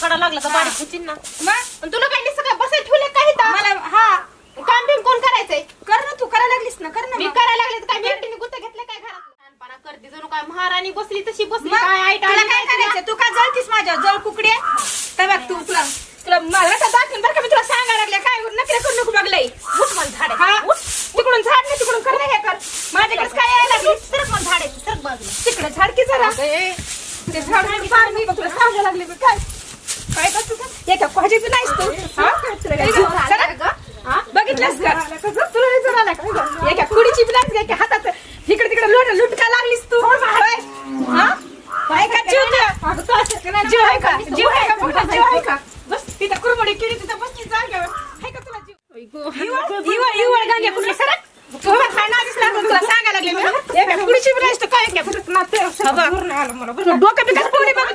फडा लागला का बारीक खुचीन ना. मग? पण तुला काही सगळं बसाय ठेवलं काही तर मला हा. काम बिम कोण करायचंय? कर ना तू करायला लागलीस ना कर ना मी मग. करायला लागले तर काय मी एकटीने गुत्त घेतलं काय घरात? लहानपणा करते जणू काय महाराणी बसली तशी बसली मग? काय तुला काय करायचं तू का जळतीस माझ्या जळ कुकडे? तर बघ तू तुला तुला मला तर दाखवून बरं का मी तुला सांगायला लागले. काय नकरे करू नको बघलंय. उठ मला झाड. हा. तिकडून झाड नाही तिकडून कर ना हे कर. माझ्याकडेच काय यायला लागली? सरक मला झाड आहे सरक बाजूला तिकडे झाड की जरा. ते झाड मी फार मी तुला सांगायला लागले मी काय? काय करतो का एका कोणाची नाहीस तू हा? तुला काय जीव आला का? हा? बघितलंस का तुला नाही जर आला का एका कुडीची बी नाहीस का? हातात इकडे तिकडे लोट लुटका लागलीस तू? हा? काय का जीव? जीव आहे का जीव आहे का मोठा जीव आहे का बस तिथं कुरमुडी किडी तिथं बसली जागेवर आहे का तुला जीव इवळ इवळ गांग्या कुठली सरक डोकं बाबा तुला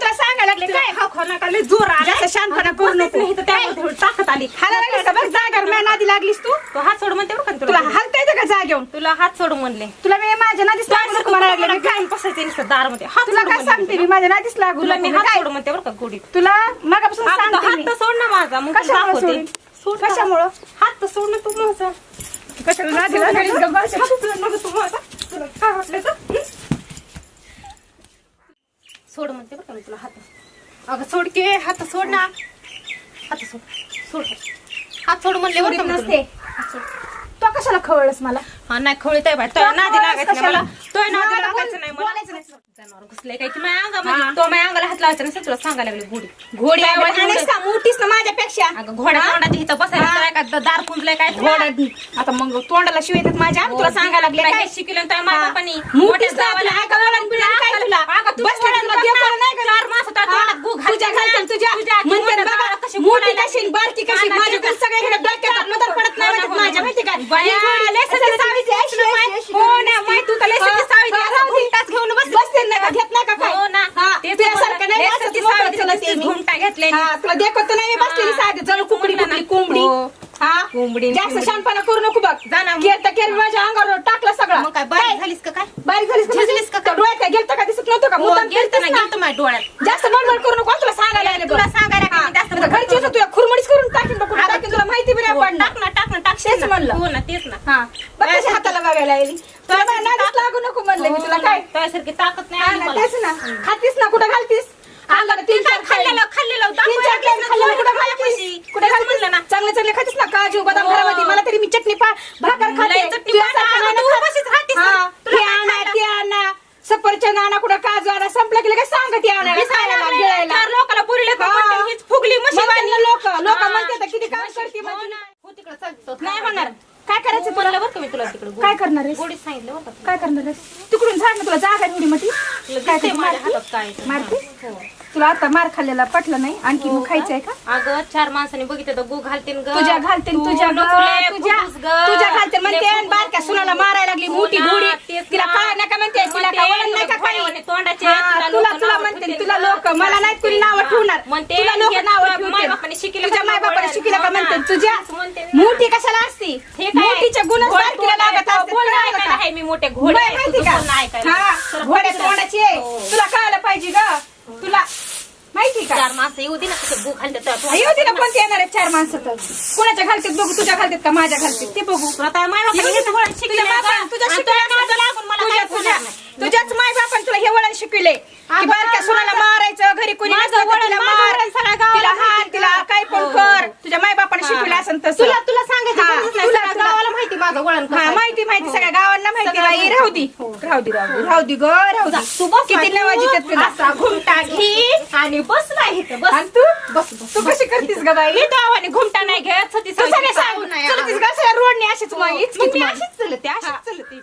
सांगायला लागले काय हा खोना काढले जोर आला जास्त शांतपणा करू नको नाही तर त्यामध्ये ताकद आली हाला लागलीस का बघ जागेवर मी नादी लागलीस तू तो हात सोड म्हणते बरं का तुला तुला हलता येतं का जागेवर तुला हात सोड म्हणले तुला मी माझ्या नादीस लागू नको म्हणायला लागले मी काय काय बसायचं नुसतं दारामध्ये हात तुला सोड काय म्हणले. सांगते मी माझ्या नादीस लागू तुला मी नको. हात काय? सोड म्हणते बरं का गोडीत तुला मगापासून अगं, तो सांगते हात मी. तर सोड ना माझा मग तुला कशामुळं दाखवते. सोडीन? सोड ना. कशामुळं? हात तर सोड ना तू माझा कशाला नादी लागलीस गं? माझ्या हातात नको तू माझा. तुला काय वाटलं तर? सोड म्हणते बरं का मी तुला हात अगं सोड के हात सोड ना. हात सोड सोड. हात सोड म्हणले बरं का सोडीत मी नसते. तुला. तो कशाला खवळस मला? हा नाही खोळीत आहे बाय तो नादी लागायचं नाही मला. तो नादी लागायचं नाही मला. बोलायचं नाही. जनावर घुसले काय की माझ्या अंगामध्ये तो माझ्या अंगाला हात लावायचा तुला सांगायला लागले घोडी. घोडी आवाज? मोठीस ना माझ्यापेक्षा. अगं तोंडाची इथं बसायला हा. दार कुंजलंय काय घोडा आता मग तोंडाला शिव येतात माझ्या तुला सांगायला लागले काय शिकलं तर माझ्या पणी मोठीच ना तुला आहे का वळण बिळण काय तुला? बस? चार तोंडात गु तुझ्या म्हणते कशी मोठी बोलायला कशी बारकी कशी कानाची माझ्याकडे का- सगळ्याकडे डोक्यात मदर पडत नाही हो ना, वाटत हो ना. माझ्या माहिती बाया, लय सगळी हो ना, तू तर सगळी हा, हा, राहू दे. घुमटाच घेऊन बस. बसते नाही का घेत नाही का काय हो ना. हा, तेच तुझ्यासारखं नाही लय असं सगळी तू मोठं सावळी चलत दिसते, मी. हा, तुला देखत तर नाही बसलेली हा. साधी ना. कुकडी कोंबडी हो. हा कोंबडी, जास्त कोंबडी. शानपणा करू नको बघ जा ना. केर तर केर माझ्या अंगावर टाकला सगळा मग काय बारीक झालीस का काय बारीक झालीस का झिजलीस का म्हणजे? डोळ्यात काय गेलतं का दिसत नव्हतं का हो, मुद्दाम गेलतं केलतंस ना ना. गेलतं माझ्या डोळ्यात जास्त नॉर्मल करू नको तुला सांगायला लागले तुला बघ. सांगायला हा. जास्त आता घरची असं तुला खुरमडीच करून टाकीन बघ कुठं अगं, टाकीन तुला माहिती बी नाही हो, पडणार टाक ना टाक ना टाक तेच म्हणलं. हो ना तेच ना हा बघ कशी हाताला बघायला येईल तुला बाय नादीच लागू नको म्हणलं मी तुला काय तुझ्यासारखी ताकद नाही हा आली ना, मला. तेच ना खातीस ना कुठं घालतीस अंगाला तीन चार खाल्लेलं खाल्लेलं तीन चार टाइम खाल्लेलं कुठं. घालतीस कुठे म्हणलं ना चांगले चांगले खातीस ना काजू बदाम हो. खराबती मला तरी मी चटणी पा भाकर खाते लय चटणी तुझ्यासारखं पाहा, नाही ना तू खात. उपाशीच राहतेस हा. तुला हे काय आणा खायला? ते आणा सफरचंद आणा कुठं काजू आणा संपलं की लगेच सांगत आणा मी खायला गिळायला चार लोकाला पुरले का हा. म्हणते, हीच फुगली म्हशी ना लोक लोक हा. म्हणतात ना किती काम करते हो म्हणजे. ना. हो तिकडं चल. नाही होणार काय करायचं तुला म्हणलं बरं का मी तुला तिकडं काय करणार आहेस? सांगितलं बरं का तुला. काय करणार आहेस? तिकडून झाड ना तुला जागा तुला काय दिसतंय करते, माझ्या मारती? हातात काय आहे. मारती? हो. तुला आता मार खाल्लेला पटलं नाही आणखी हो मग खायचंय का अगं चार माणसाने बघितलं तर गो घालतेन ग तुझ्या घालते तू तुझ्या ग, तुझ्या फुगूस ग. तुझ्या घालते म्हणते लय बारक्या. सुनाला मारायला लागली हो मोठी ना, घोडी तेच तिला ना. काय नका म्हणते तिला म्हणते, काय वळण नाही का तुला काही तोंडाचे, हा, तुला तुला लोकं तुला नावं म्हणते ठेवतील तुला. लोक मला नाही कुणी नाव हा. ठेवणार म्हणते, तुला लोक हे नाव तुझ्या ठेवतील मायबापाने शिकलं तुझ्या का मायबापाने? शिकलं का हो ना. म्हणते तुझ्या तेच म्हणते ना. मोठी कशाला असती हे काय? मोठीच्या गुण घोडा तिला तोंड लागत आहे, असते बोलणं कळलं ऐकायला का? आहे मी मोठे घोडे आहे, माहिती तुझं का बोलणं ऐकायला. हा तर घोड्या बोलणं तोंडाची आहे हो. तुला कळायला पाहिजे ग तुला माहिती का चार माणसं येऊ दे ना कसं गो घालते तर तू- येऊ दे ना कोणते येणार आहेत चार माणसं तर कोणाच्या घालतात बघू तुझ्या घालतात का माझ्या घालतात ते बघू माय बापाने शिकलेलं का? तुझ्या आणि नादाला लागून मला तुझ्या- काहीच तुझ्या- होणार नाही. तुझ्याच माय बापान तुला हे वळण शिकविले की बारक्या सुनाला मारायचं घरी कुणी माझं नसलं तर वळण- तिला माझं मार वळण सगळ्या गावाला तिला हात माहिती तिला? काय पण हो, हो. कर तुझ्या माय बापाने हा. शिकविलं असं तसं तुला तुला सांगायचं हा, गरजच नाही. तुला- सगळ्या तुला- गावाला माहिती माझं वळण कसं हा आहे. माहिती माहिती सगळ्या बाई माहिती. राहू दे. राहू दे राहू दे. राहू दे ग राहू दे. तू बस किती तू त्यात तुला असा घुमटा घे आणि बस नाही इथं, बस. आणि तू? बस तू कशी करतीस ग बाई? मी गावाने घुमटा नाही घेत. सती तू सगळ्या सांगून चलतीस का सगळ्या रोडने अशीच मग हीच मग की मी मग. अशीच चलते हा. अशीच चलते.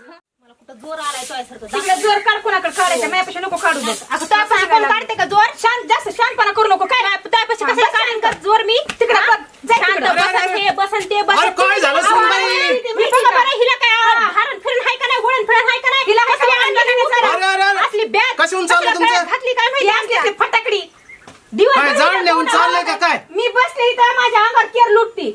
मला कुठं जोर आलाय तुझ्यासारखं. तिकडे जोर काढ कोणाकडे काढायचा? माझ्यापेक्षा नको काढू बघ अगं तो आपण कोण काढते का जोर शांत जास्त शांतपणा करू नको काय त्यापाशी हा, कशाला बस काढेन का जोर मी तिकडं हा? बघ, जाय शांत तिकडं. बसन हे बसन ते अरे बसन काय झालं अहो, सुनबाई? मी बघा बरं, हिला काय हरण फिरण हाय का नाही वळण फिरण हाय का नाही हिला हाय का कसली नाही? आणली का नाही अरे, अरे, सारं? अरे. असली बॅग कशाहून चाललं तुमचं? घातली काय माहिती असली असली फटाकडी दिवस काय जाळण्याहून चाललंय का काय मी बसले इथं माझ्या अंगावर केर लुटती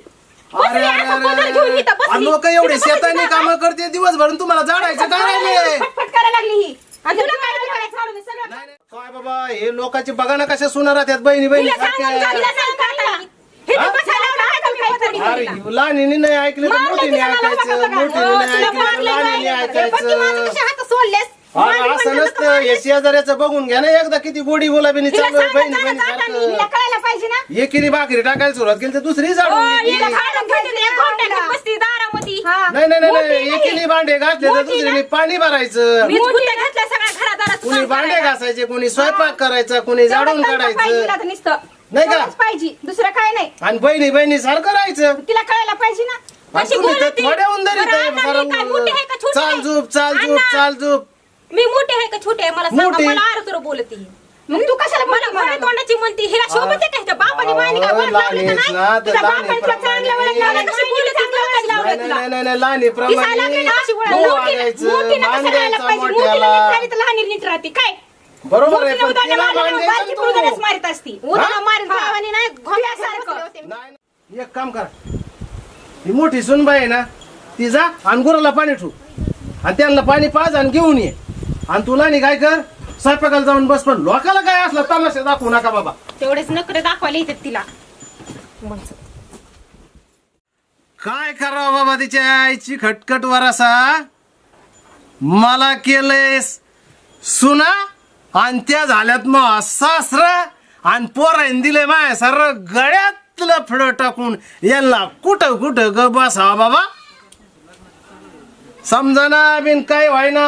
बसली असं पदर घेऊन इथं बसली. लोक एवढे इथं बसली शेताने. काम करते दिवसभर आणि तुम्हाला झाडायचं काय राहिले फटफट करायला लागली ही आणि तुला काय तुला काय चालू नाही सगळं नाही, नाही. काय बाबा हे लोकांचे बघा ना कशा सुना राहतात बहिणी बहिणी तिला सांगून जा, तिला सांग करायला. हे तर बसायला लावलं, काय कमी काय थोडी अरे थोडी. लहानीने नाही ऐकलं तर मारलं मोठीने तिला मला ऐकायचं. मोठीने हो, नाही तुला लहानीने. हे बघ माझे ऐकायचं कसे हात सोडलेस मांडी असं नसतं हे शेजाऱ्याचं बघून घ्या ना एकदा किती गोडी गुलाबीने तिला चालू आहे सांगा, बहिणी सांगा, बहिणी सांगा, हिला सारखं कळायला पाहिजे ना एकीने भाकरी टाकायला सुरुवात केली तर दुसरी हो, जाडून हिला गेली. खायला पाहिजे, एक घोट्यात बसती दारामध्ये. नाही नाही नाही मोठी नाही नाही. एकीने भांडे घातले तर मोठी दुसरीने ना. पाणी भरायचं मीच गुत्या घातल्या सगळ्या घरादाराचं कुणी भांडे करायला. घासायचे कुणी स्वयंपाक करायचा कुणी झाडून तेवढंच पाहिजे काढायचं तिला तर नुसतं. नाही का? तेवढंच पाहिजे दुसरं काय नाही आणि बहिणी बहिणी सारखं राहायचं तिला कळायला पाहिजे ना तुम्ही तर बोलते? थोड्या उंदरी बरं, अण्णा, मी काय मोठी आहे का छोटी चाल आहे? झूप चाल झूप अण्णा, चाल झूप मी मोठी आहे का छोटी आहे? मला सांगा मोठी. मला आरतुर बोलती. मग तू कशाला मला तोंडाची म्हणती हिला शोभत आहे का बापाने? मायने काय अहो, वळण लावली का लहान आहेस नाही? ना, तर तुझ्या लहान बापाने तुला चांगलं वळण लावलं, आहे. कशी बोलली चांगलं वळण लावलं नाही तुला? नाही नाही नाही लहानी दिसायला लागली ना अशी वळण. प्रमाणे मोठी- पाहिजे? मोठीला नीट मोठ्याला राहिली तर लहानी नीट राहते. काय? बरोबर आहे मोठीला पण उदाहरणं तिला मारल्यावर मांडायचं बारकी तू. पोरगंच मारीत असती. नाही नाही, नाही. एक काम करा. ही मोठी सुनबाई आहे ना ती जा आणि गुराला पाणी ठेवू. आणि त्यांना पाणी पाज आणि घेऊन ये. आणि तुला नाही काय कर? स्वयंपाकाला जाऊन बस पण लोकाला काय असलं तमाशा दाखवू नका बाबा. तेवढेच नखरे दाखवायला येतात तिला. काय करावं बाबा तिच्या आईची खटखट वरासा? मला केलंय सुना आणि त्या झाल्यात मग सासरा आणि पोराईन दिले माय सर गळ्यातलं फळ टाकून. यांना कुठं कुठं ग बसावा बाबा? समजा ना बिन काय व्हायना.